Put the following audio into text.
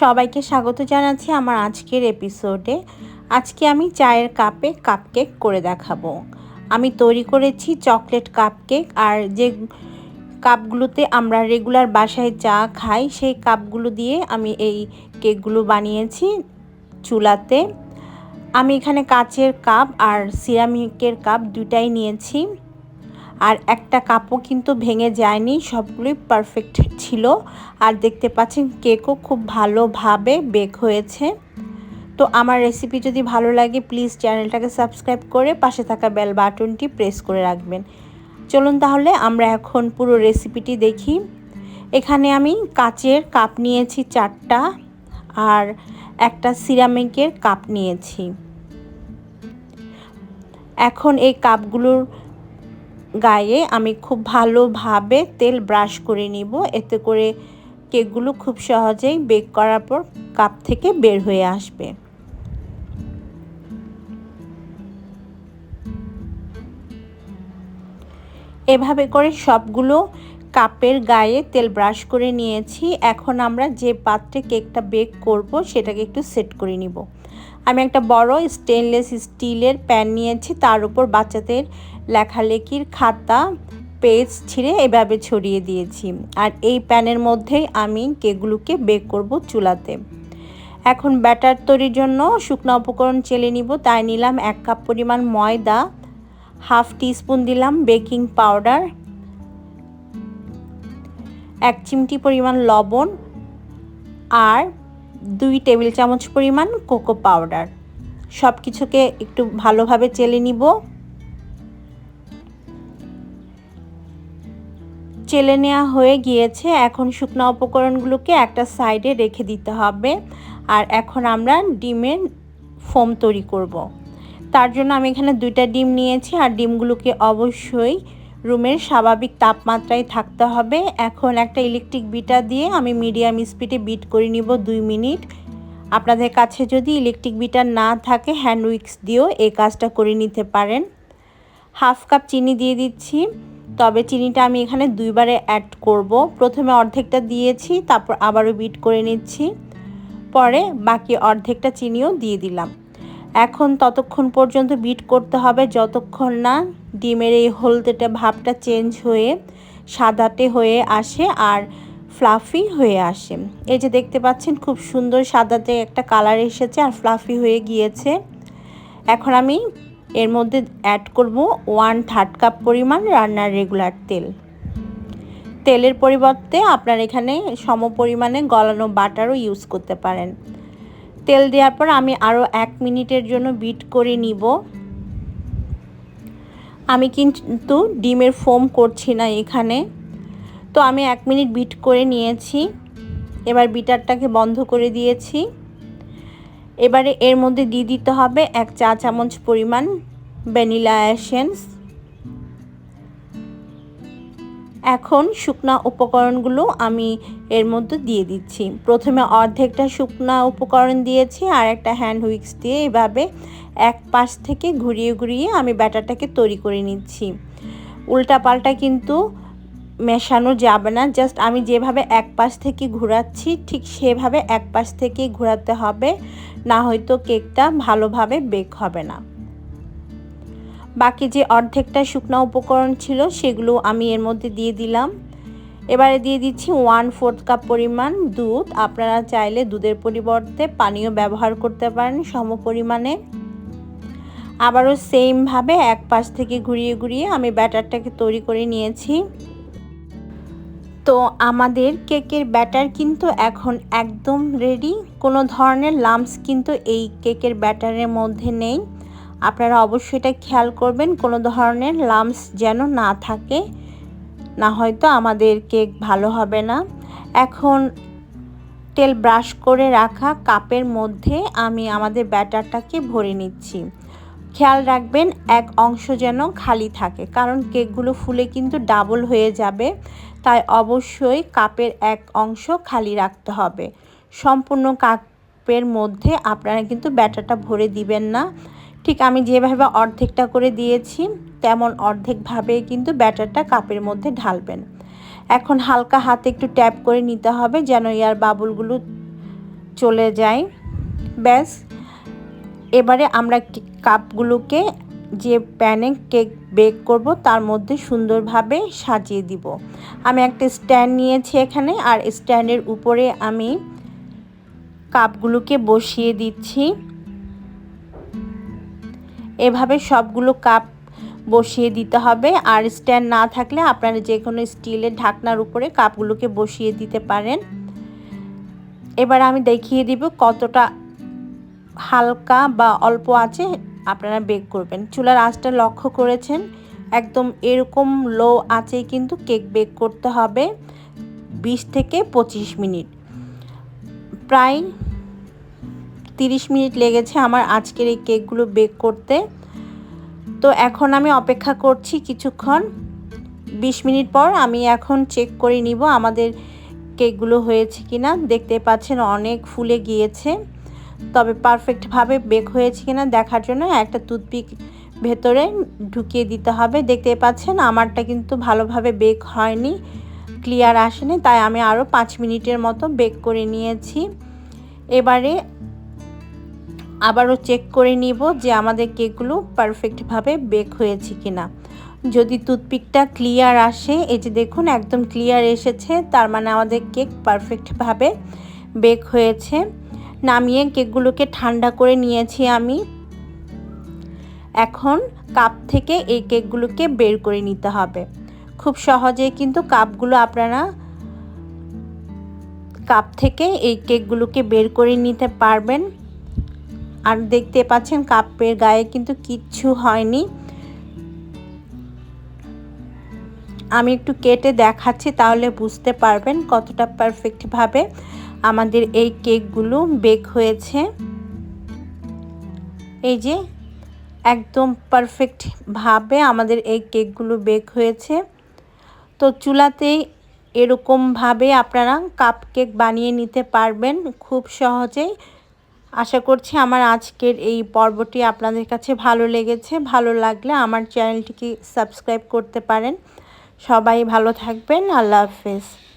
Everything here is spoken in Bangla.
সবাইকে স্বাগত জানাচ্ছি আমার আজকের এপিসোডে আজকে আমি চায়ের কাপে কাপকেক করে দেখাবো। আমি তৈরি করেছি চকলেট কাপকেক আর যে কাপগুলোতে আমরা রেগুলার বাসায় চা খাই, সেই কাপগুলো দিয়ে আমি এই কেকগুলো বানিয়েছি চুলাতে। আমি এখানে কাচের কাপ আর সিরামিকের কাপ দুটাই নিয়েছি। আর একটা কাপও কিন্তু ভেঙে যায়নি, সবগুলোই পারফেক্ট ছিল। আর দেখতে পাচ্ছেন কেকও খুব ভালোভাবে বেক হয়েছে। তো আমার রেসিপি যদি ভালো লাগে প্লিজ চ্যানেলটাকে সাবস্ক্রাইব করে পাশে থাকা বেল বাটনটি প্রেস করে রাখবেন। চলুন তাহলে আমরা এখন পুরো রেসিপিটি দেখি। এখানে আমি কাচের কাপ নিয়েছি চারটা আর একটা সিরামিকের কাপ নিয়েছি। এখন এই কাপগুলোর গায়ে আমি খুব ভালোভাবে তেল ব্রাশ করে নিব। এতে করে কেকগুলো খুব সহজেই বেক করার পর কাপ থেকে বের হয়ে আসবে। এভাবে করে সবগুলো কাপের গায়ে তেল ব্রাশ করে নিয়েছি। এখন আমরা যে পাত্রে কেকটা বেক করব সেটাকে একটু সেট করে নিব। আমি একটা বড় স্টেনলেস স্টিলের প্যান নিয়েছি। তার উপর বাচ্চাদের লেখালেখির খাতা, পেজ ছিঁড়ে এভাবে ছড়িয়ে দিয়েছি। আর এই প্যানের মধ্যেই আমি কেকগুলোকে বেক করব চুলাতে। এখন ব্যাটার তৈরির জন্য শুকনো উপকরণ চেলে নিব, তাই নিলাম এক কাপ পরিমাণ ময়দা, হাফ টিস্পুন দিলাম বেকিং পাউডার, এক চিমটি পরিমাণ লবণ আর দুই টেবিল চামচ পরিমাণ কোকো পাউডার। সব কিছুকে একটু ভালোভাবে চেলে নিব। চেলে নেওয়া হয়ে গিয়েছে, এখন শুকনো উপকরণগুলোকে একটা সাইডে রেখে দিতে হবে। আর এখন আমরা ডিমের ফোম তৈরি করব। তার জন্য আমি এখানে দুইটা ডিম নিয়েছি, আর ডিমগুলোকে অবশ্যই রুমের স্বাভাবিক তাপমাত্রায় থাকতে হবে। এখন একটা ইলেকট্রিক বিটার দিয়ে আমি মিডিয়াম স্পিডে বিট করে নিব দুই মিনিট। আপনাদের কাছে যদি ইলেকট্রিক বিটার না থাকে, হ্যান্ড উইক্স দিয়েও এই কাজটা করে নিতে পারেন। হাফ কাপ চিনি দিয়ে দিচ্ছি। তবে চিনিটা আমি এখানে দুইবারে অ্যাড করব। প্রথমে অর্ধেকটা দিয়েছি, তারপর আবারও বিট করে নিচ্ছি। পরে বাকি অর্ধেকটা চিনিও দিয়ে দিলাম। এখন ততক্ষণ পর্যন্ত বিট করতে হবে, যতক্ষণ না ডিমের এই হলদেটে ভাবটা চেঞ্জ হয়ে, সাদাটে হয়ে আসে আর ফ্লাফি হয়ে আসে। এই যে দেখতে পাচ্ছেন, খুব সুন্দর সাদাতে একটা কালার এসেছে আর ফ্লাফি হয়ে গিয়েছে। এখন আমি এর মধ্যে অ্যাড করব ওয়ান থার্ড কাপ পরিমাণ রান্নার রেগুলার তেল। তেলের পরিবর্তে আপনার এখানে সম পরিমাণে গলানো বাটারও ইউজ করতে পারেন। তেল দেওয়ার পর আমি আরও এক মিনিটের জন্য বিট করে নিব। আমি কিন্তু ডিমের ফোম করছি না এখানে। তো আমি এক মিনিট বিট করে নিয়েছি। এবার বিটারটাকে বন্ধ করে দিয়েছি। এবারে এর মধ্যে দিয়ে দিতে হবে এক চা চামচ পরিমাণ ভ্যানিলা অ্যাসেন্স এখন শুকনা উপকরণগুলো আমি এর মধ্যে দিয়ে দিচ্ছি। প্রথমে অর্ধেকটা শুকনা উপকরণ দিয়েছি আর একটা হ্যান্ড হুইক্স দিয়ে এভাবে এক পাশ থেকে ঘুরিয়ে ঘুরিয়ে আমি ব্যাটারটাকে তৈরি করে নিচ্ছি। উল্টা পাল্টা কিন্তু মেশানো যাবে না। জাস্ট আমি যেভাবে এক পাশ থেকে ঘোরাচ্ছি, ঠিক সেভাবে এক পাশ থেকে ঘোরাতে হবে। না হয়তো কেকটা ভালোভাবে বেক হবে না। বাকি যে অর্ধেকটা শুকনো উপকরণ ছিল, সেগুলো আমি এর মধ্যে দিয়ে দিলাম। এবারে দিয়ে দিচ্ছি ওয়ান ফোর্থ কাপ পরিমাণ দুধ। আপনারা চাইলে দুধের পরিবর্তে পানীয় ব্যবহার করতে পারেন সম পরিমাণে। আবারও সেমভাবে এক পাশ থেকে ঘুরিয়ে ঘুরিয়ে আমি ব্যাটারটাকে তৈরি করে নিয়েছি। তো আমাদের কেকের ব্যাটার কিন্তু এখন একদম রেডি কোনো ধরনের লামস কিন্তু এই কেকের ব্যাটারের মধ্যে নেই। আপনারা অবশ্যই এটা খেয়াল করবেন, কোনো ধরনের লামস যেন না থাকে। না হয়তো আমাদের কেক ভালো হবে না। এখন তেল ব্রাশ করে রাখা কাপের মধ্যে আমি আমাদের ব্যাটারটাকে ভরে নিচ্ছি। খেয়াল রাখবেন, এক অংশ যেন খালি থাকে। কারণ কেকগুলো ফুলে কিন্তু ডাবল হয়ে যাবে, তাই অবশ্যই কাপের এক অংশ খালি রাখতে হবে। সম্পূর্ণ কাপের মধ্যে আপনারা কিন্তু ব্যাটারটা ভরে দিবেন না। ঠিক আমি যেভাবে অর্ধেকটা করে দিয়েছি, তেমন অর্ধেকভাবে কিন্তু ব্যাটারটা কাপের মধ্যে ঢালবেন। এখন হালকা হাতে একটু ট্যাপ করে নিতে হবে যেন ইয়ার বাবুলগুলো চলে যায়। ব্যাস এবারে আমরা কাপগুলোকে যে প্যানে কেক বেক করব তার মধ্যে সুন্দরভাবে সাজিয়ে দিব। আমি একটা স্ট্যান্ড নিয়েছি এখানে আর স্ট্যান্ডের উপরে আমি কাপগুলোকে বসিয়ে দিচ্ছি। এভাবে সবগুলো কাপ বসিয়ে দিতে হবে আর স্ট্যান্ড না থাকলে আপনারা যে কোনো স্টিলের ঢাকনার উপরে কাপগুলোকে বসিয়ে দিতে পারেন। এবার আমি দেখিয়ে দিব কতটা হালকা বা অল্প আছে আপনারা বেক করবেন। চুলার আঁচটা লক্ষ্য করেছেন? একদম এরকম লো আছে কিন্তু কেক বেক করতে হবে বিশ থেকে পঁচিশ মিনিট। প্রায় তিরিশ মিনিট লেগেছে আমার আজকের এই কেকগুলো বেক করতে। তো এখন আমি অপেক্ষা করছি কিছুক্ষণ। বিশ মিনিট পর আমি এখন চেক করে নিব আমাদের কেকগুলো হয়েছে কি না দেখতে পাচ্ছেন অনেক ফুলে গিয়েছে। তবে পারফেক্টভাবে বেক হয়েছে কিনা দেখার জন্য একটা টুথপিক ভেতরে ঢুকিয়ে দিতে হবে। দেখতে পাচ্ছেন, আমারটা কিন্তু ভালোভাবে বেক হয়নি ক্লিয়ার আসেনি, তাই আমি আরও পাঁচ মিনিটের মতো বেক করে নিয়েছি। এবারে আবারও চেক করে নিব যে আমাদের কেকগুলো পারফেক্টভাবে বেক হয়েছে কিনা। যদি টুথপিকটা ক্লিয়ার আসে, এই যে দেখুন, একদম ক্লিয়ার এসেছে, তার মানে আমাদের কেক পারফেক্টভাবে বেক হয়েছে। নামিয়ে কেকগুলোকে ঠান্ডা করে নিয়েছি আমি। এখন কাপ থেকে এই কেকগুলোকে বের করে নিতে হবে। খুব সহজে কিন্তু কাপগুলো আপনারা কাপ থেকে এই কেকগুলোকে বের করে নিতে পারবেন। আর দেখতে পাচ্ছেন কাপের গায়ে কিন্তু কিচ্ছু হয়নি। আমি একটু কেটে দেখাচ্ছি, তাহলে বুঝতে পারবেন কতটা পারফেক্টভাবে আমাদের এই কেকগুলো বেক হয়েছে। এই যে একদম পারফেক্টভাবে আমাদের এই কেকগুলো বেক হয়েছে। তো চুলাতেই এরকমভাবে আপনারা কাপ কেক বানিয়ে নিতে পারবেন খুব সহজেই। আশা করছি আমার আজকের এই পর্বটি আপনাদের কাছে ভালো লেগেছে। ভালো লাগলে আমার চ্যানেলটিকে সাবস্ক্রাইব করতে পারেন। সবাই ভালো থাকবেন। আল্লাহ হাফেজ।